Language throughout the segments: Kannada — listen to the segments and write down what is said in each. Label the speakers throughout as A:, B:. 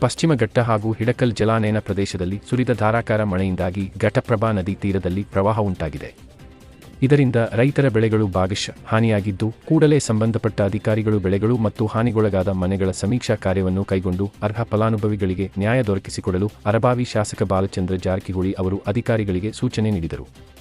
A: ಪಶ್ಚಿಮ ಘಟ್ಟ ಹಾಗೂ ಹಿಡಕಲ್ ಜಲಾನಯನ ಪ್ರದೇಶದಲ್ಲಿ ಸುರಿದ ಧಾರಾಕಾರ ಮಳೆಯಿಂದಾಗಿ ಘಟಪ್ರಭಾ ನದಿ ತೀರದಲ್ಲಿ ಪ್ರವಾಹ ಉಂಟಾಗಿದೆ. ಇದರಿಂದ ರೈತರ ಬೆಳೆಗಳು ಭಾಗಶಃ ಹಾನಿಯಾಗಿದ್ದು, ಕೂಡಲೇ ಸಂಬಂಧಪಟ್ಟ ಅಧಿಕಾರಿಗಳು ಬೆಳೆಗಳು ಮತ್ತು ಹಾನಿಗೊಳಗಾದ ಮನೆಗಳ ಸಮೀಕ್ಷಾ ಕಾರ್ಯವನ್ನು ಕೈಗೊಂಡು ಅರ್ಹ ಫಲಾನುಭವಿಗಳಿಗೆ ನ್ಯಾಯ ದೊರಕಿಸಿಕೊಡಲು ಅರಬಾವಿ ಶಾಸಕ ಬಾಲಚಂದ್ರ ಜಾರಕಿಹೊಳಿ ಅವರು ಅಧಿಕಾರಿಗಳಿಗೆ ಸೂಚನೆ ನೀಡಿದರು.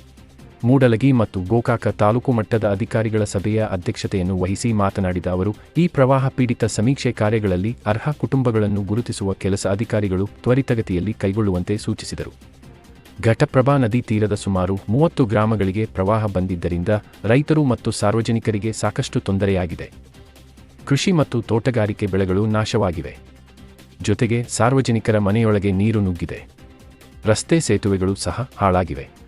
A: ಮೂಡಲಗಿ ಮತ್ತು ಗೋಕಾಕ ತಾಲೂಕು ಮಟ್ಟದ ಅಧಿಕಾರಿಗಳ ಸಭೆಯ ಅಧ್ಯಕ್ಷತೆಯನ್ನು ವಹಿಸಿ ಮಾತನಾಡಿದ ಅವರು, ಈ ಪ್ರವಾಹ ಪೀಡಿತ ಸಮೀಕ್ಷೆ ಕಾರ್ಯಗಳಲ್ಲಿ ಅರ್ಹ ಕುಟುಂಬಗಳನ್ನು ಗುರುತಿಸುವ ಕೆಲಸ ಅಧಿಕಾರಿಗಳು ತ್ವರಿತಗತಿಯಲ್ಲಿ ಕೈಗೊಳ್ಳುವಂತೆ ಸೂಚಿಸಿದರು. ಘಟಪ್ರಭಾ ನದಿ ತೀರದ ಸುಮಾರು ಮೂವತ್ತು ಗ್ರಾಮಗಳಿಗೆ ಪ್ರವಾಹ ಬಂದಿದ್ದರಿಂದ ರೈತರು ಮತ್ತು ಸಾರ್ವಜನಿಕರಿಗೆ ಸಾಕಷ್ಟು ತೊಂದರೆಯಾಗಿದೆ. ಕೃಷಿ ಮತ್ತು ತೋಟಗಾರಿಕೆ ಬೆಳೆಗಳು ನಾಶವಾಗಿವೆ. ಜೊತೆಗೆ ಸಾರ್ವಜನಿಕರ ಮನೆಯೊಳಗೆ ನೀರು ನುಗ್ಗಿದೆ. ರಸ್ತೆ ಸೇತುವೆಗಳು ಸಹ ಹಾಳಾಗಿವೆ.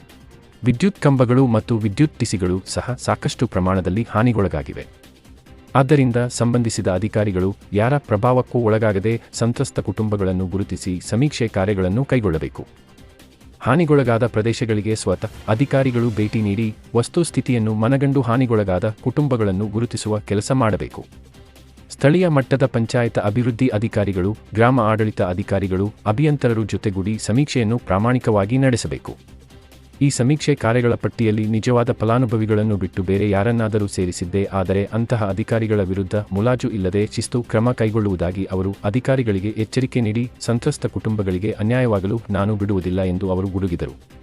A: ವಿದ್ಯುತ್ ಕಂಬಗಳು ಮತ್ತು ವಿದ್ಯುತ್ ಟಿಸಿಗಳು ಸಹ ಸಾಕಷ್ಟು ಪ್ರಮಾಣದಲ್ಲಿ ಹಾನಿಗೊಳಗಾಗಿವೆ. ಆದ್ದರಿಂದ ಸಂಬಂಧಿಸಿದ ಅಧಿಕಾರಿಗಳು ಯಾರ ಪ್ರಭಾವಕ್ಕೂ ಒಳಗಾಗದೆ ಸಂತ್ರಸ್ತ ಕುಟುಂಬಗಳನ್ನು ಗುರುತಿಸಿ ಸಮೀಕ್ಷೆ ಕಾರ್ಯಗಳನ್ನು ಕೈಗೊಳ್ಳಬೇಕು. ಹಾನಿಗೊಳಗಾದ ಪ್ರದೇಶಗಳಿಗೆ ಸ್ವತಃ ಅಧಿಕಾರಿಗಳು ಭೇಟಿ ನೀಡಿ ವಸ್ತುಸ್ಥಿತಿಯನ್ನು ಮನಗಂಡು ಹಾನಿಗೊಳಗಾದ ಕುಟುಂಬಗಳನ್ನು ಗುರುತಿಸುವ ಕೆಲಸ ಮಾಡಬೇಕು. ಸ್ಥಳೀಯ ಮಟ್ಟದ ಪಂಚಾಯತ ಅಭಿವೃದ್ಧಿ ಅಧಿಕಾರಿಗಳು, ಗ್ರಾಮ ಆಡಳಿತ ಅಧಿಕಾರಿಗಳು, ಅಭಿಯಂತರರು ಜೊತೆಗೂಡಿ ಸಮೀಕ್ಷೆಯನ್ನು ಪ್ರಾಮಾಣಿಕವಾಗಿ ನಡೆಸಬೇಕು. ಈ ಸಮೀಕ್ಷೆ ಕಾರ್ಯಗಳ ಪಟ್ಟಿಯಲ್ಲಿ ನಿಜವಾದ ಫಲಾನುಭವಿಗಳನ್ನು ಬಿಟ್ಟು ಬೇರೆ ಯಾರನ್ನಾದರೂ ಸೇರಿಸಿದ್ದೇ, ಆದರೆ ಅಂತಹ ಅಧಿಕಾರಿಗಳ ವಿರುದ್ಧ ಮುಲಾಜು ಇಲ್ಲದೆ ಶಿಸ್ತು ಕ್ರಮ ಕೈಗೊಳ್ಳುವುದಾಗಿ ಅವರು ಅಧಿಕಾರಿಗಳಿಗೆ ಎಚ್ಚರಿಕೆ ನೀಡಿ, ಸಂತ್ರಸ್ತ ಕುಟುಂಬಗಳಿಗೆ ಅನ್ಯಾಯವಾಗಲು ನಾನು ಬಿಡುವುದಿಲ್ಲ ಎಂದು ಅವರು ಗುಡುಗಿದರು.